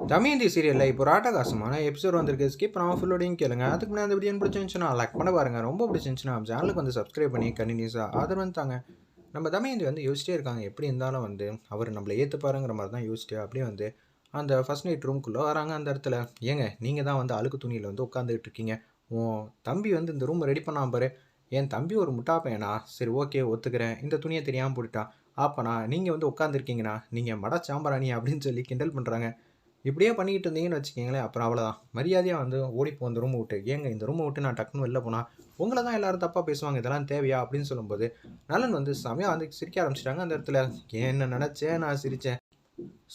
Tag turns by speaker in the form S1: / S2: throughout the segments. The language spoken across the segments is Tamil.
S1: தமயந்தி சீரியலில் இப்போ ராட்டகாசமான எபிசோட் வந்திருக்கு. ஸ்கிப் பண்ணாமல் ஃபுல்லோடையும் கேளுங்க. அதுக்கு முன்னாடி அந்த வீடியோ பிடிச்சிருந்துச்சுன்னா லைக் பண்ண பாருங்க. ரொம்ப பிடிச்சிருந்துச்சுன்னா சேனலுக்கு வந்து சப்ஸ்கிரைப் பண்ணி கண்டினியூஸாக ஆதரவு தாங்க. நம்ம தமயந்தி வந்து யோசிச்சிட்டே இருக்காங்க. எப்படி இருந்தாலும் வந்து அவர் நம்மளை ஏற்றுப்பாருங்கிற மாதிரி தான் யோசிச்சுட்டு அப்படியே வந்து அந்த ஃபர்ஸ்ட் நைட் ரூம்குள்ளே வராங்க அந்த இடத்துல. ஏங்க நீங்கள் தான் வந்து அழுக்கு துணியில் வந்து உட்காந்துட்டு இருக்கீங்க. உன் தம்பி வந்து இந்த ரூமை ரெடி பண்ணாம பாரு. என் தம்பி ஒரு முட்டா பையனா சரி ஓகே ஒத்துக்கிறேன். இந்த துணியை தெரியாமல் போட்டுட்டான். அப்போனா நீங்கள் வந்து உட்காந்துருக்கீங்கண்ணா நீங்கள் மட சாம்பராணி அப்படின்னு சொல்லி கிண்டல் பண்ணுறாங்க இப்படியே பண்ணிக்கிட்டு இருந்தீங்கன்னு வச்சுக்கோங்களேன் அப்புறம் அவ்வளோதான் மரியாதையாக வந்து ஓடிப்போ இந்த ரூமை விட்டு. ஏங்க இந்த ரூமை விட்டு நான் டக்குன்னு வெளில போனால் உங்களை தான் எல்லாரும் தப்பாக பேசுவாங்க இதெல்லாம் தேவையா அப்படின்னு சொல்லும்போது நலன் வந்து செமையாக வந்து சிரிக்க ஆரம்பிச்சிட்டாங்க அந்த இடத்துல. என்ன நினச்சேன்? நான் சிரித்தேன்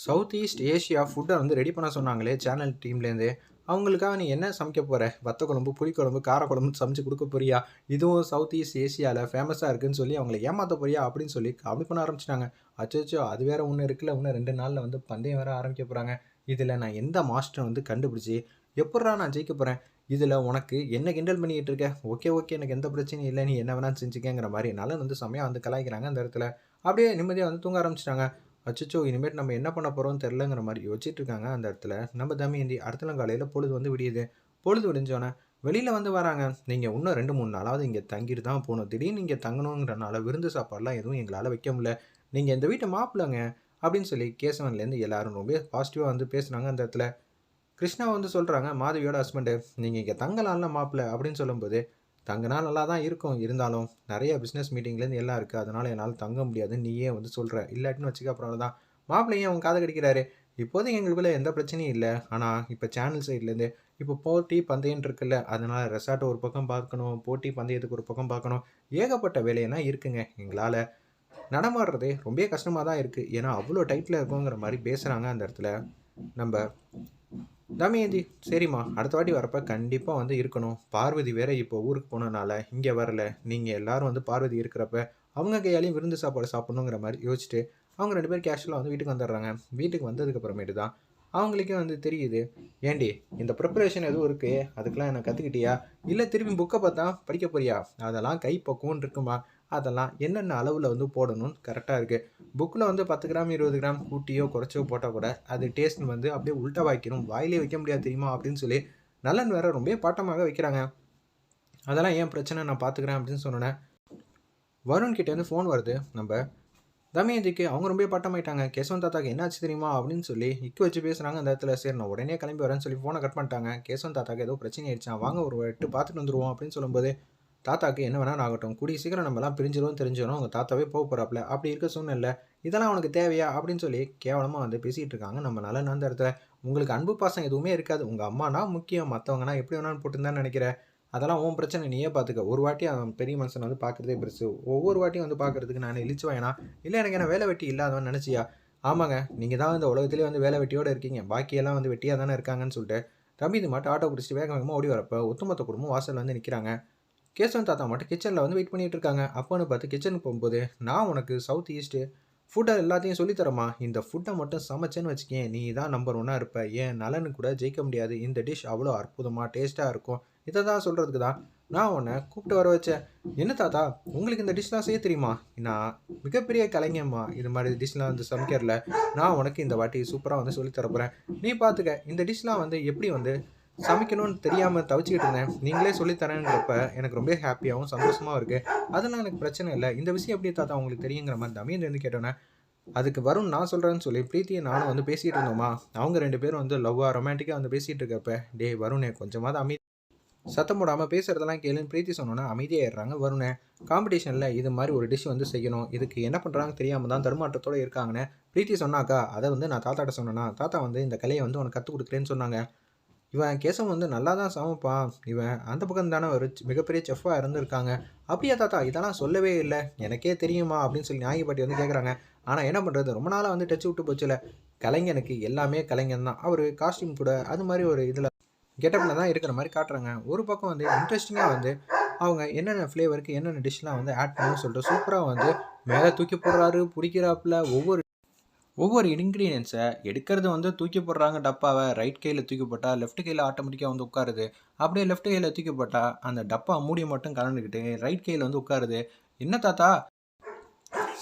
S1: சவுத் ஈஸ்ட் ஏஷியா ஃபுட்டை வந்து ரெடி பண்ண சொன்னாங்களே சேனல் டீம்லேருந்து அவங்களுக்காக நீ என்ன சமைக்க போகிற வத்த குழம்பு புளிக்குழம்பு காரக்குழம்பு சமைச்சு கொடுக்க போறியா? இதுவும் சவுத் ஈஸ்ட் ஏஷியாவில் ஃபேமஸாக இருக்குன்னு சொல்லி அவங்களை ஏமாற்ற போறியா? அப்படின்னு சொல்லி காமெடி பண்ண ஆரம்பிச்சிட்டாங்க. அச்சோ அது வேற ஒன்று இருக்குல்ல இன்னும் ரெண்டு நாளில் வந்து பந்தயம் வேற ஆரம்பிக்க போகிறாங்க இதில் நான் எந்த மாஸ்டரை வந்து கண்டுபிடிச்சி எப்பட்றா நான் ஜெயிக்க போகிறேன் இதில் உனக்கு என்ன கிண்டல் பண்ணிகிட்டு இருக்க? ஓகே ஓகே எனக்கு எந்த பிரச்சனையும் இல்லை. நீ என்ன வேணாலும் செஞ்சுக்கங்கிற மாதிரி நலன் வந்து செமையாக வந்து கலாய்க்கிறாங்க அந்த இடத்துல. அப்படியே நிம்மதியாக வந்து தூங்க ஆரம்பிச்சிட்டாங்க. அச்சோ இனிமேட் நம்ம என்ன பண்ண போகிறோம்னு தெரிலங்கிற மாதிரி யோசிச்சுட்டு இருக்காங்க அந்த இடத்துல. நம்ம தம்பியந்தி அடுத்த காலையில் பொழுது வந்து விடியுது. பொழுது விடிஞ்சோன்னே வெளியில் வந்து வராங்க. நீங்கள் இன்னும் ரெண்டு மூணு நாளாவது இங்கே தங்கிட்டு தான் போகணும். திடீர்னு இங்கே தங்கணுங்கிறனால விருந்து சாப்பாடுலாம் எதுவும் எங்களால் வைக்க முடியல. நீங்கள் இந்த வீட்டை மாப்பிள்ளைங்க. அப்படின்னு சொல்லி கேசவன்லேருந்து எல்லாரும் ரொம்ப பாசிட்டிவாக வந்து பேசுனாங்க. அந்த இடத்துல கிருஷ்ணா வந்து சொல்கிறாங்க மாதவியோட ஹஸ்பண்டு நீங்கள் இங்கே தங்கலாம்ல மாப்பிள்ள அப்படின்னு சொல்லும்போது தங்கினா நல்லா தான் இருக்கும். இருந்தாலும் நிறைய பிஸ்னஸ் மீட்டிங்லேருந்து எல்லாம் இருக்குது அதனால் என்னால் தங்க முடியாது நீயே வந்து சொல்கிற இல்லாட்டின்னு வச்சுக்க அப்புறம் தான் மாப்பிள்ளையும் அவன் காது கடிக்கிறாரு. இப்போதைக்கு எங்களுக்குள்ளே எந்த பிரச்சனையும் இல்லை. ஆனால் இப்போ சேனல் சைட்லேருந்து இப்போ போட்டி பந்தயம் இருக்குல்ல. அதனால் ரெசார்ட்டை ஒரு பக்கம் பார்க்கணும் போட்டி பந்தயத்துக்கு ஒரு பக்கம் பார்க்கணும். ஏகப்பட்ட வேலையெல்லாம் இருக்குங்க. எங்களால் நடமாடுறதே ரொம்ப கஷ்டமாக தான் இருக்குது ஏன்னா அவ்வளோ டைட்டில் இருக்குங்கிற மாதிரி பேசுகிறாங்க அந்த இடத்துல. நம்ம தமயந்தி சரிம்மா. அடுத்த வாட்டி வரப்போ கண்டிப்பாக வந்து இருக்கணும். பார்வதி வேற இப்போ ஊருக்கு போனனால இங்கே வரல. நீங்கள் எல்லாரும் வந்து பார்வதி இருக்கிறப்ப அவங்க கையாலையும் விருந்து சாப்பாடு சாப்பிட்ணுங்கிற மாதிரி யோசிச்சுட்டு அவங்க ரெண்டு பேரும் கேஷுவலாக வந்து வீட்டுக்கு வந்துடுறாங்க. வீட்டுக்கு வந்ததுக்கப்புறமேட்டு தான் அவங்களுக்கே வந்து தெரியுது ஏண்டி இந்த ப்ரிப்பரேஷன் எதுவும் இருக்குது அதுக்கெல்லாம் என்னை கற்றுக்கிட்டியா இல்லை திரும்பி புக்கை பார்த்தா படிக்க போறியா? அதெல்லாம் கை பக்குவம் இருக்குமா? அதெல்லாம் என்னென்ன அளவில் வந்து போடணும்னு கரெக்டாக இருக்குது புக்கில் வந்து பத்து கிராம் இருபது கிராம் கூட்டியோ குறைச்சோ போட்டால் கூட அது டேஸ்ட் வந்து அப்படியே உல்ட்டா வாய்க்கணும் வாயிலே வைக்க முடியாது தெரியுமா அப்படின்னு சொல்லி நலன் வேற ரொம்ப பாட்டமாக வைக்கிறாங்க. அதெல்லாம் ஏன் பிரச்சனை? நான் பார்த்துக்கிறேன் அப்படின்னு சொன்னோன்னே வருண் கிட்டேருந்து ஃபோன் வருது. நம்ம தமயந்திக்கு அவங்க ரொம்ப பட்டமாயிட்டாங்க. கேசவன் தாத்தாக்கு என்னாச்சு தெரியுமா அப்படின்னு சொல்லி இக்கு வச்சு பேசுகிறாங்க அந்த இடத்துல. சரி நான் உடனே கிளம்பி வரேன்னு சொல்லி ஃபோனை கட் பண்ணிட்டாங்க. கேசவன் தாத்தாக்கு ஏதோ பிரச்சனை ஆயிடுச்சான் வாங்க ஒரு எட்டு பார்த்துட்டு வந்துடுவோம் அப்படின்னு சொல்லும்போது தாத்தாக்கு என்ன வேணால் ஆகட்டும். கூடிய சீக்கிரம் நம்மலாம் பிரிஞ்சிடும் தெரிஞ்சிடும் அவங்க தாத்தாவே போக போகிறாப்புல அப்படி இருக்க சூழ்நிலை இதெல்லாம் அவனுக்கு தேவையா? அப்படின்னு சொல்லி கேவலமாக வந்து பேசிகிட்டு இருக்காங்க நம்ம நல்ல அந்த இடத்துல. உங்களுக்கு அன்பு பாசம் எதுவுமே இருக்காது. உங்கள் அம்மானா முக்கியம். மற்றவங்கன்னா எப்படி வேணாலும் போட்டுருந்தான்னு நினைக்கிறேன் அதெல்லாம் உன் பிரச்சனை. நீயே பார்த்துக்க ஒரு வாட்டி அவன் பெரிய மனுஷன் வந்து பார்க்குறதே பெருசு. ஒவ்வொரு வாட்டியும் வந்து பார்க்குறதுக்கு நான் இழிச்சு வேணா இல்லை எனக்கு என்ன வேலை வெட்டி இல்லாதவன் நினச்சியா? ஆமாங்க. நீங்கள் தான் இந்த உலகத்துலேயே வந்து வேலை வெட்டியோடு இருக்கீங்க. பாக்கியெல்லாம் வந்து வெட்டியாக தானே இருக்காங்கன்னு சொல்லிட்டு. தம்பி இது மட்டும் ஆட்டோ பிடிச்சிட்டு வேக வேகமாக ஓடி வரப்போ ஒத்துமொத்த குடும்பம் வாசல் வந்து நிற்கிறாங்க கேசவன் தாத்தா மட்டும் கிச்சனில் வந்து வெயிட் பண்ணிகிட்டு இருக்காங்க. அப்போன்னு பார்த்து கிச்சனுக்கு போகும்போது நான் உனக்கு சவுத் ஈஸ்ட்டு ஃபுட்டை எல்லாத்தையும் சொல்லித்தரமா இந்த ஃபுட்டை மட்டும் சமைச்சேன்னு வச்சுக்கேன். நீ தான் நம்பர் ஒன்னாக இருப்ப. ஏன் நலனு கூட ஜெயிக்க முடியாது. இந்த டிஷ் அவ்வளோ அற்புதமாக டேஸ்ட்டாக இருக்கும். இதை தான் சொல்கிறதுக்கு தான் நான் உன்னை கூப்பிட்டு வர வச்சேன். என்ன தாத்தா? உங்களுக்கு இந்த டிஷ்லாம் செய்ய தெரியுமா? நான் மிகப்பெரிய கலைஞம்மா. இது மாதிரி டிஷ்லாம் வந்து சமைக்கிறல நான் உனக்கு இந்த வாட்டி சூப்பராக வந்து சொல்லித் தரப்போகிறேன் நீ பார்த்துக்க இந்த டிஷ்லாம் வந்து எப்படி வந்து சமைக்கணும்னு தெரியாமல் தவிச்சிக்கிட்டு இருந்தேன். நீங்களே சொல்லித்தரேங்கிறப்ப எனக்கு ரொம்ப ஹாப்பியாகவும் சந்தோஷமாகவும் இருக்குது அதெல்லாம் எனக்கு பிரச்சனை இல்லை. இந்த விஷயம் எப்படி தாத்தா உங்களுக்கு தெரியுங்கிற மாதிரி தமிழ் வந்து கேட்டோன்னே அதுக்கு வரும் நான் சொல்கிறேன்னு சொல்லி பிரீத்தியை நானும் வந்து பேசிகிட்டு இருந்தோமா? அவங்க ரெண்டு பேரும் வந்து லவ்வாக ரொமான்டிக்காக வந்து பேசிகிட்டு இருக்கப்ப டே வருணே கொஞ்சமாவது அமைதி சத்தம் போடாமல் பேசுகிறதெல்லாம் கேளுன்னு பிரீத்தி சொன்னோன்னா அமைதியாகிடுறாங்க வருணே. காம்படிஷனில் இது மாதிரி ஒரு டிஷ் வந்து செய்யணும். இதுக்கு என்ன பண்ணுறாங்க தெரியாமல் தான் தருமாற்றத்தோடு இருக்காங்கன்னு பிரீத்தி சொன்னாக்கா அதை வந்து நான் தாத்தாட்ட சொன்னேன்னா தாத்தா வந்து இந்த கலையை வந்து உனக்கு கற்றுக் கொடுக்குறேன்னு சொன்னாங்க. இவன் கேசவன் வந்து நல்லா தான் சமைப்பா இவன் அந்த பக்கம் தானே ஒரு மிகப்பெரிய செஃப்பாக இருந்திருக்காங்க. அப்படியா தாத்தா இதெல்லாம் சொல்லவே இல்லை. எனக்கே தெரியுமா? அப்படின்னு சொல்லி நியாயப்பாட்டி வந்து கேட்குறாங்க ஆனால் என்ன பண்ணுறது ரொம்ப நாளாக வந்து டச் விட்டு போச்சுல. கலைஞனுக்கு எல்லாமே கலைஞன் தான். அவர் காஸ்டியூம் கூட அது மாதிரி ஒரு இதில் கெட்டப்பில் தான் இருக்கிற மாதிரி காட்டுறாங்க. ஒரு பக்கம் வந்து இன்ட்ரெஸ்டிங்காக வந்து அவங்க என்னென்ன ஃப்ளேவருக்கு என்னென்ன டிஷ்லாம் வந்து ஆட் பண்ணணும்னு சொல்லிட்டு சூப்பராக வந்து மேலே தூக்கி போடுறாரு பிடிக்கிறாப்புல ஒவ்வொரு ஒவ்வொரு இன்க்ரீடியன்ஸை எடுக்கிறது வந்து தூக்கி போடுறாங்க டப்பாவை. ரைட் கையில் தூக்கி போட்டால் லெஃப்ட் கையில் ஆட்டோமேட்டிக்காக வந்து உட்காருது. அப்படியே லெஃப்ட் கையில் தூக்கி போட்டால் அந்த டப்பா மூடி மட்டும் கலந்துக்கிட்டு ரைட் கையில் வந்து உட்காருது. என்ன தாத்தா?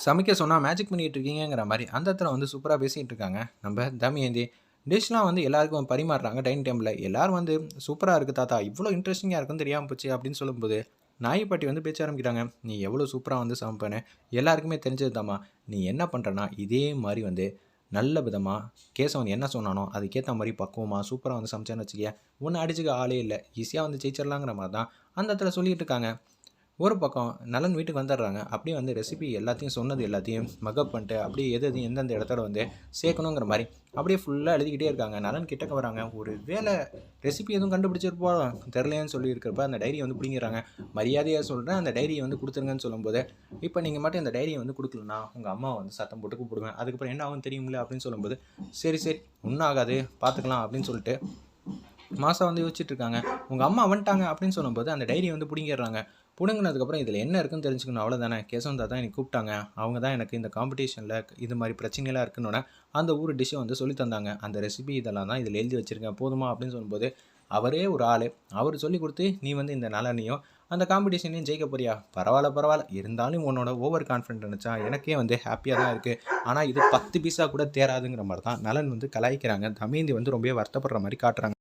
S1: சமைக்க சொன்னால் மேஜிக் பண்ணிகிட்டு இருக்கீங்கிற மாதிரி அந்த இடத்துல வந்து சூப்பராக பேசிகிட்டு இருக்காங்க. நம்ம தமியந்தி டிஷ்லாம் வந்து எல்லாருக்கும் பரிமாறுறாங்க டைனிங் டேபிளில் எல்லாரும் வந்து சூப்பராக இருக்குது தாத்தா. இவ்வளோ இன்ட்ரெஸ்டிங்காக இருக்குன்னு தெரியாமல் போச்சு அப்படின்னு சொல்லும்போது நாய்ப்பாட்டி வந்து பேச்ச ஆரம்பிக்கிறாங்க. நீ எவ்வளோ சூப்பராக வந்து சமைப்பேன்னு எல்லாருக்குமே தெரிஞ்சது தாம்மா நீ என்ன பண்ணுறனா இதே மாதிரி வந்து நல்ல விதமாக கேசவன் என்ன சொன்னானோ அதுக்கேற்ற மாதிரி பக்குவமாக சூப்பராக வந்து சமைச்சேன்னு வச்சுக்கிய ஒன்று அடிச்சுக்க ஆளே இல்லை. ஈஸியாக வந்து ஜெயிச்சிடலாங்கிற மாதிரி தான் அந்த இடத்துல சொல்லிட்டு இருக்காங்க. ஒரு பக்கம் நலன் வீட்டுக்கு வந்துடுறாங்க. அப்படியே வந்து ரெசிபி எல்லாத்தையும் சொன்னது எல்லாத்தையும் மக்கப் பண்ணிட்டு அப்படியே எது எது எந்தெந்த இடத்துல வந்து சேர்க்கணுங்கிற மாதிரி அப்படியே ஃபுல்லாக எழுதிக்கிட்டே இருக்காங்க. நலன் கிட்டக்க வராங்க ஒரு வேலை ரெசிபி எதுவும் கண்டுபிடிச்சிருப்போ தெரிலையேன்னு சொல்லியிருக்கிறப்ப அந்த டைரியை வந்து பிடிங்கிறாங்க மரியாதையாக சொல்கிறேன் அந்த டைரியை வந்து கொடுத்துருங்கன்னு சொல்லும்போது இப்போ நீங்கள் மட்டும் இந்த டைரியை வந்து கொடுக்கலனா உங்கள் அம்மா வந்து சத்தம் போட்டு கூப்பிடுவேன் அதுக்கப்புறம் என்ன ஆகும் தெரியுங்களே அப்படின்னு சொல்லும்போது சரி சரி ஒன்றும் ஆகாது பார்த்துக்கலாம் அப்படின்னு சொல்லிட்டு மாதம் வந்து யோசிச்சுட்டு இருக்காங்க. உங்கள் அம்மா வந்துட்டாங்க அப்படின்னு சொல்லும்போது அந்த டைரியை வந்து பிடிங்கிடுறாங்க. பிடுங்கினதுக்கப்புறம் இதில் என்ன இருக்குன்னு தெரிஞ்சுக்கணும். அவ்வளோதானே கேசவன் தாத்தா எனக்கு கூப்பிட்டாங்க. அவங்க தான் எனக்கு இந்த காம்படிஷனில் இது மாதிரி பிரச்சனைலாம் இருக்குன்னொன்னே அந்த ஊர் டிஷ்ஷை வந்து சொல்லி தந்தாங்க. அந்த ரெசிபி இதெல்லாம் தான் இதில் எழுதி வச்சுருக்கேன். போதுமா அப்படின்னு சொல்லும்போது அவரே ஒரு ஆள். அவர் சொல்லி கொடுத்து நீ வந்து இந்த நலனையும் அந்த காம்படிஷனையும் ஜெயிக்க போறியா? பரவாயில்ல பரவாயில்ல. இருந்தாலும் உன்னோட ஓவர் கான்ஃபிடென்ட் நினச்சா எனக்கே வந்து ஹாப்பியாக தான் இருக்குது ஆனால் இது பத்து பீஸாக கூட தேராதுங்கிற மாதிரி தான் நலன் வந்து கலாய்க்கிறாங்க. தமேந்தி வந்து ரொம்பவே வருத்தப்படுற மாதிரி காட்டுறாங்க.